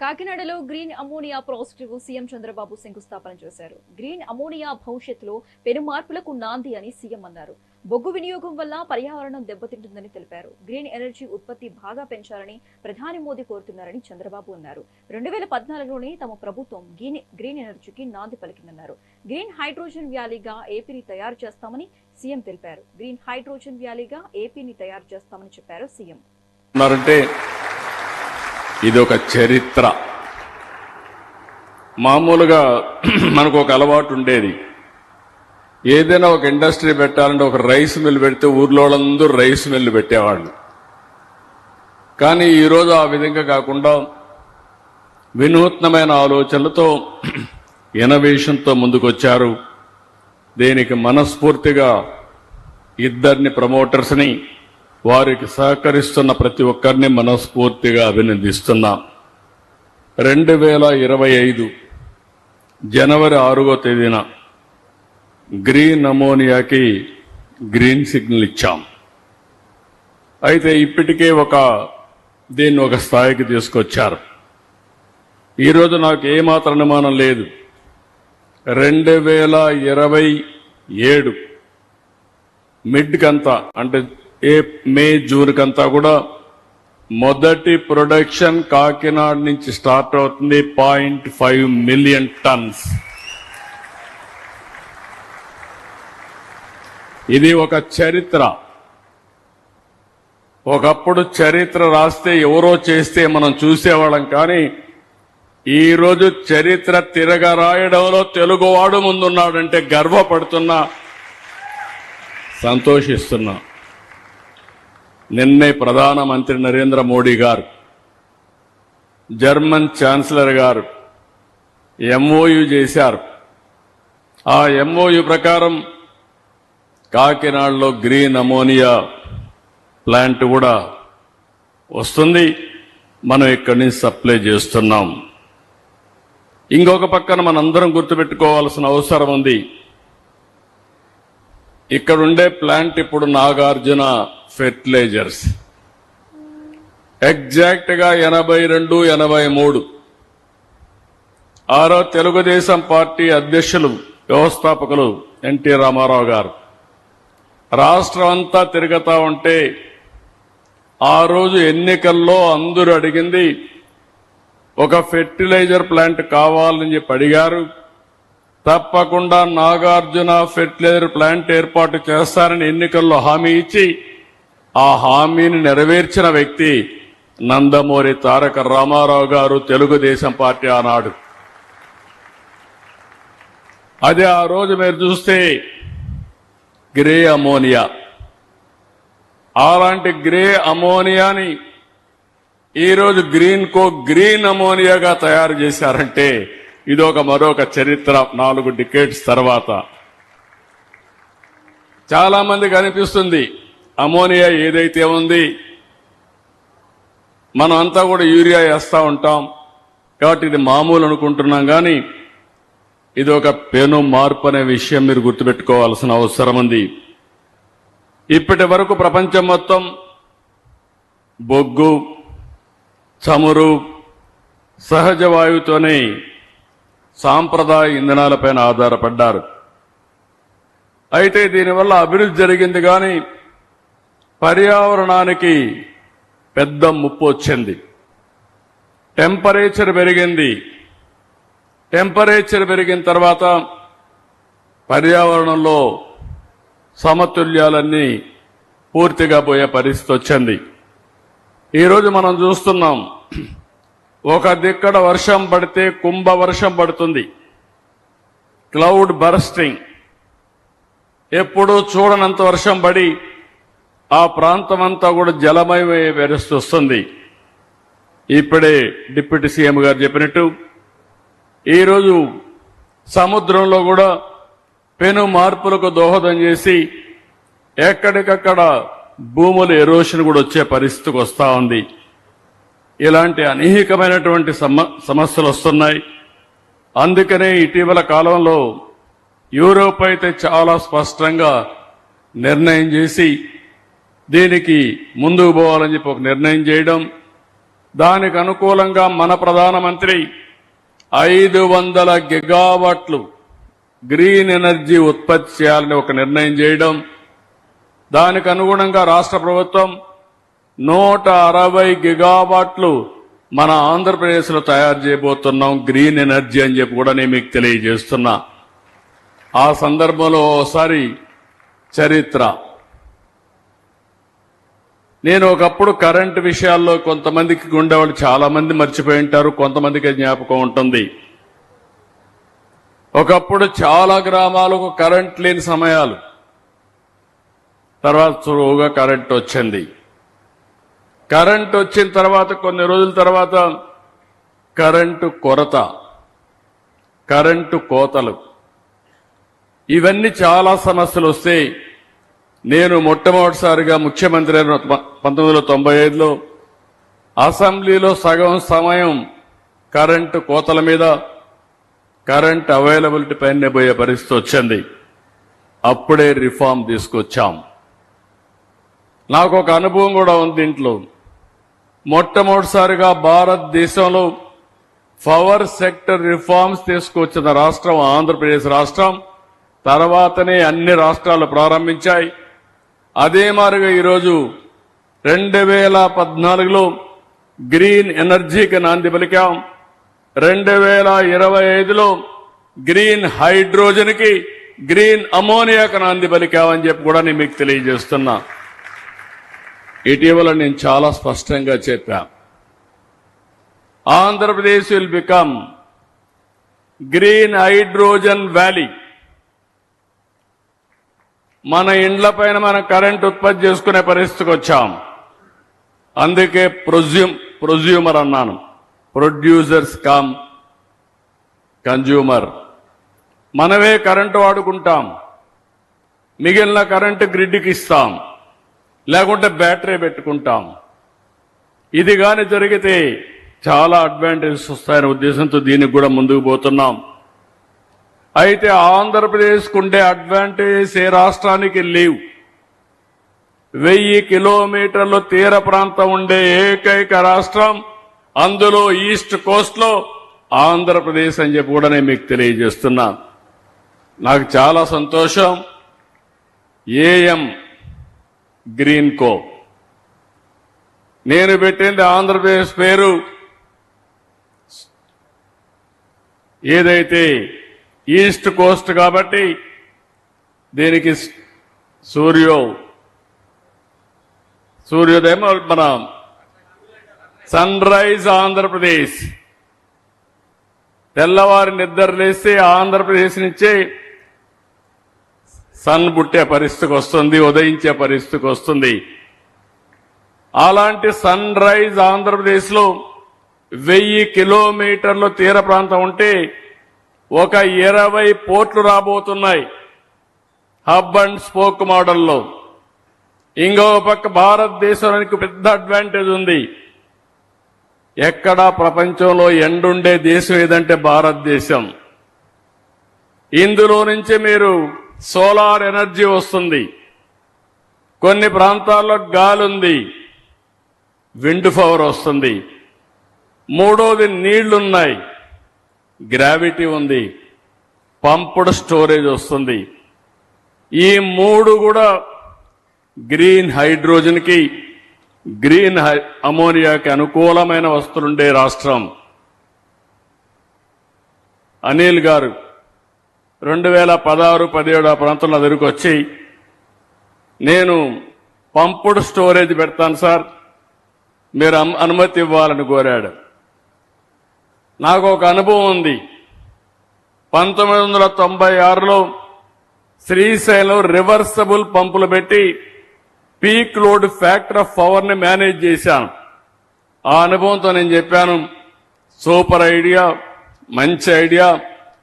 కాకినాడలో green ammonia ప్రాజెక్టుకు CM Chandrababu శంకుస్థాపన చేశారు. గ్రీన్ అమోనియా భవిష్యత్తులో పెను మార్పులకు నాంది అని సీఎం అన్నారు. బొగ్గు వినియోగం వల్ల పర్యావరణం దెబ్బతింటుందని తెలిపారు. గ్రీన్ ఎనర్జీ ఉత్పత్తి బాగా పెంచాలని ప్రధాని మోదీ కోరుతున్నారని చంద్రబాబు అన్నారు. రెండు వేల పద్నాలుగులోనే తమ ప్రభుత్వం గ్రీన్ గ్రీన్ ఎనర్జీకి నాంది పలికిందన్నారు. గ్రీన్ హైడ్రోజన్ వ్యాలీగా ఏపీని తయారు చేస్తామని సీఎం తెలిపారు. గ్రీన్ హైడ్రోజన్ వ్యాలీగా ఏపీని తయారు చేస్తామని చెప్పారు సీఎం. ఇది ఒక చరిత్ర. మామూలుగా మనకు ఒక అలవాటు ఉండేది ఏదైనా ఒక ఇండస్ట్రీ పెట్టాలంటే ఒక రైస్ మిల్ పెడితే ఊర్లో వాళ్ళందరూ రైస్ మిల్లు పెట్టేవాళ్ళు. కానీ ఈరోజు ఆ విధంగా కాకుండా వినూత్నమైన ఆలోచనలతో ఇన్నోవేషన్తో ముందుకొచ్చారు. దీనికి మనస్ఫూర్తిగా ఇద్దరిని ప్రమోటర్స్ని వారికి సహకరిస్తున్న ప్రతి ఒక్కరిని మనస్ఫూర్తిగా అభినందిస్తున్నాం. రెండు వేల ఇరవై ఐదు జనవరి ఆరుగో తేదీన గ్రీన్ అమోనియాకి గ్రీన్ సిగ్నల్ ఇచ్చాం. అయితే ఇప్పటికే ఒక దీన్ని ఒక స్థాయికి తీసుకొచ్చారు. ఈరోజు నాకు ఏమాత్రం అనుమానం లేదు. రెండు వేల ఇరవై ఏడు మిడ్ కంతా అంటే ఏ మే జూన్ కంతా కూడా మొదటి ప్రొడక్షన్ కాకినాడ నుంచి స్టార్ట్ అవుతుంది పాయింట్ ఫైవ్ మిలియన్ టన్స్. ఇది ఒక చరిత్ర. ఒకప్పుడు చరిత్ర రాస్తే ఎవరో చేస్తే మనం చూసేవాళ్ళం కానీ ఈరోజు చరిత్ర తిరగ రాయడంలో తెలుగువాడు ముందున్నాడంటే గర్వపడుతున్నా సంతోషిస్తున్నా. నిన్నే ప్రధానమంత్రి నరేంద్ర మోడీ గారు జర్మన్ ఛాన్సలర్ గారు ఎంఓయు చేశారు. ఆ ఎంఓయు ప్రకారం కాకినాడలో గ్రీన్ అమోనియా ప్లాంట్ కూడా వస్తుంది. మనం ఇక్కడి నుంచి సప్లై చేస్తున్నాం. ఇంకొక పక్కన మనందరం గుర్తుపెట్టుకోవాల్సిన అవసరం ఉంది. ఇక్కడ ఉండే ప్లాంట్ ఇప్పుడు నాగార్జున ఫెర్టిలైజర్స్. ఎగ్జాక్ట్గా ఎనభై రెండు ఎనభై మూడు. ఆరో తెలుగుదేశం పార్టీ అధ్యక్షులు వ్యవస్థాపకులు ఎన్టీ రామారావు గారు. రాష్ట్రం అంతా తిరుగుతా ఉంటే ఆ రోజు ఎన్నికల్లో అందరూ అడిగింది ఒక ఫెర్టిలైజర్ ప్లాంట్ కావాలని చెప్పి అడిగారు. తప్పకుండా నాగార్జున ఫెర్టిలైజర్ ప్లాంట్ ఏర్పాటు చేస్తారని ఎన్నికల్లో హామీ ఇచ్చి ఆ హామీని నెరవేర్చిన వ్యక్తి నందమూరి తారక రామారావు గారు తెలుగుదేశం పార్టీ ఆనాడు. అదే ఆ రోజు మీరు చూస్తే గ్రే అమోనియా. అలాంటి గ్రే అమోనియాని ఈరోజు గ్రీన్ కో గ్రీన్ అమోనియాగా తయారు చేశారంటే ఇది ఒక మరొక చరిత్ర నాలుగు డికేట్స్ తర్వాత. చాలామంది కనిపిస్తుంది అనిపిస్తుంది అమోనియా ఏదైతే ఉంది మనం అంతా కూడా యూరియా వేస్తూ ఉంటాం. కాబట్టి ఇది మామూలు అనుకుంటున్నాం కానీ ఇది ఒక పెను మార్పు అనే విషయం మీరు గుర్తుపెట్టుకోవాల్సిన అవసరం ఉంది. ఇప్పటి వరకు ప్రపంచం మొత్తం బొగ్గు చమురు సహజ వాయువుతోనే సాంప్రదాయ ఇంధనాలపైన ఆధారపడ్డారు. అయితే దీనివల్ల అభివృద్ధి జరిగింది కానీ పర్యావరణానికి పెద్ద ముప్పు వచ్చింది. టెంపరేచర్ పెరిగింది. టెంపరేచర్ పెరిగిన తర్వాత పర్యావరణంలో సమతుల్యాలన్నీ పూర్తిగా పోయే పరిస్థితి వచ్చింది. ఈరోజు మనం చూస్తున్నాం ఒక దిక్కడ వర్షం పడితే కుంభ వర్షం పడుతుంది. Cloud bursting. ఎప్పుడూ చూడనంత వర్షం పడి ఆ ప్రాంతం అంతా కూడా జలమయమయ్యే పరిస్థితి వస్తుంది. ఇప్పుడే డిప్యూటీ సీఎం గారు చెప్పినట్టు ఈరోజు సముద్రంలో కూడా పెను మార్పులకు దోహదం చేసి ఎక్కడికక్కడ భూముల ఎరోషన్ కూడా వచ్చే పరిస్థితికి వస్తూ ఉంది. ఇలాంటి అనేకమైనటువంటి సమ సమస్యలు వస్తున్నాయి. అందుకనే ఇటీవల కాలంలో యూరోప్ అయితే చాలా స్పష్టంగా నిర్ణయం చేసి దీనికి ముందుకు పోవాలని చెప్పి ఒక నిర్ణయం చేయడం దానికి అనుకూలంగా మన ప్రధానమంత్రి ఐదు వందల గిగావాట్లు గ్రీన్ ఎనర్జీ ఉత్పత్తి చేయాలని ఒక నిర్ణయం చేయడం దానికి అనుగుణంగా రాష్ట్ర ప్రభుత్వం నూట అరవై గిగావాట్లు మన ఆంధ్రప్రదేశ్లో తయారు చేయబోతున్నాం గ్రీన్ ఎనర్జీ అని చెప్పి కూడా నేను మీకు తెలియజేస్తున్నా. ఆ సందర్భంలో ఓసారి చరిత్ర. నేను ఒకప్పుడు కరెంటు విషయాల్లో కొంతమందికి గుండెవాళ్ళు చాలామంది మర్చిపోయి ఉంటారు కొంతమందికి జ్ఞాపకం ఉంటుంది. ఒకప్పుడు చాలా గ్రామాలకు కరెంట్ లేని సమయాలు. తర్వాత సులువుగా కరెంట్ వచ్చింది. కరెంట్ వచ్చిన తర్వాత కొన్ని రోజుల తర్వాత కరెంటు కొరత కరెంటు కోతలు. ఇవన్నీ చాలా సమస్యలు వస్తాయి నేను మొట్టమొదటిసారిగా ముఖ్యమంత్రి అయిన పంతొమ్మిది వందల తొంభై ఐదులో అసెంబ్లీలో సగం సమయం కరెంటు కోతల మీద కరెంట్ అవైలబిలిటీ పైన పోయే పరిస్థితి వచ్చింది. అప్పుడే రిఫార్మ్ తీసుకొచ్చాం. నాకు ఒక అనుభవం కూడా ఉంది ఇంట్లో మొట్టమొదటిసారిగా భారతదేశంలో పవర్ సెక్టర్ రిఫార్మ్స్ తీసుకొచ్చిన రాష్ట్రం ఆంధ్రప్రదేశ్ రాష్ట్రం. తర్వాతనే అన్ని రాష్ట్రాలు ప్రారంభించాయి. అదే మారుగా ఈరోజు రెండు వేల పద్నాలుగులో గ్రీన్ ఎనర్జీకి నాంది పలికాం. రెండు వేల ఇరవై ఐదులో గ్రీన్ హైడ్రోజన్కి గ్రీన్ అమోనియాకి నాంది పలికామని చెప్పి కూడా నేను మీకు తెలియజేస్తున్నా. ఇటీవల నేను చాలా స్పష్టంగా చెప్పా. Andhra Pradesh will become green hydrogen valley. మన ఇండ్ల పైన మనం కరెంట్ ఉత్పత్తి చేసుకునే పరిస్థితికి వచ్చాం. అందుకే ప్రొజ్యూమ్ ప్రొజ్యూమర్ అన్నాను. Producers cum consumer. మనమే కరెంటు వాడుకుంటాం. మిగిలిన కరెంటు గ్రిడ్కి ఇస్తాం. లేకుంటే బ్యాటరీ పెట్టుకుంటాం. ఇది కానీ జరిగితే చాలా అడ్వాంటేజెస్ వస్తాయనే ఉద్దేశంతో దీనికి కూడా ముందుకు పోతున్నాం. అయితే ఆంధ్రప్రదేశ్కు ఉండే అడ్వాంటేజెస్ ఏ రాష్ట్రానికి లేవు. వెయ్యి కిలోమీటర్లు తీర ప్రాంతం ఉండే ఏకైక రాష్ట్రం అందులో ఈస్ట్ కోస్ట్లో ఆంధ్రప్రదేశ్ అని చెప్పి కూడా నేను మీకు తెలియజేస్తున్నా. నాకు చాలా సంతోషం. AM Greenko. నేను పెట్టింది ఆంధ్రప్రదేశ్ పేరు ఏదైతే ఈస్ట్ కోస్ట్ కాబట్టి దీనికి సూర్యో సూర్యోదయం మన సన్ రైజ్ ఆంధ్రప్రదేశ్. తెల్లవారి నిద్ర లేస్తే ఆంధ్రప్రదేశ్ నుంచే సన్ పుట్టే పరిస్థితికి వస్తుంది ఉదయించే పరిస్థితికి వస్తుంది. అలాంటి సన్ రైజ్ ఆంధ్రప్రదేశ్లో వెయ్యి కిలోమీటర్లు తీర ప్రాంతం ఉంటే ఒక ఇరవై పోర్ట్లు రాబోతున్నాయి. హబ్ అండ్ స్పోక్ మోడల్లో. ఇంకో పక్క భారతదేశానికి పెద్ద అడ్వాంటేజ్ ఉంది. ఎక్కడా ప్రపంచంలో ఎండుండే దేశం ఏదంటే భారతదేశం. ఇందులో నుంచి మీరు సోలార్ ఎనర్జీ వస్తుంది. కొన్ని ప్రాంతాల్లో గాలి ఉంది విండ్ పవర్ వస్తుంది. మూడోది నీళ్ళున్నాయి. గ్రావిటీ ఉంది పంప్డ్ స్టోరేజ్ వస్తుంది. ఈ మూడు కూడా గ్రీన్ హైడ్రోజన్కి గ్రీన్ హై- అమోనియాకి అనుకూలమైన వస్తులుండే రాష్ట్రం. అనిల్ గారు రెండు వేల పదహారు పదిహేడు ఆ ప్రాంతంలో దగ్గరికి వచ్చి నేను పంపుడు స్టోరేజ్ పెడతాను సార్ మీరు అమ్- అనుమతి ఇవ్వాలని కోరాడు. నాకు ఒక అనుభవం ఉంది. పంతొమ్మిది వందల తొంభై ఆరులో శ్రీశైలం రివర్సబుల్ పంపులు పెట్టి పీక్ లోడ్ ఫ్యాక్టర్ ఆఫ్ పవర్ని మేనేజ్ చేశాను. ఆ అనుభవంతో నేను చెప్పాను సూపర్ ఐడియా మంచి ఐడియా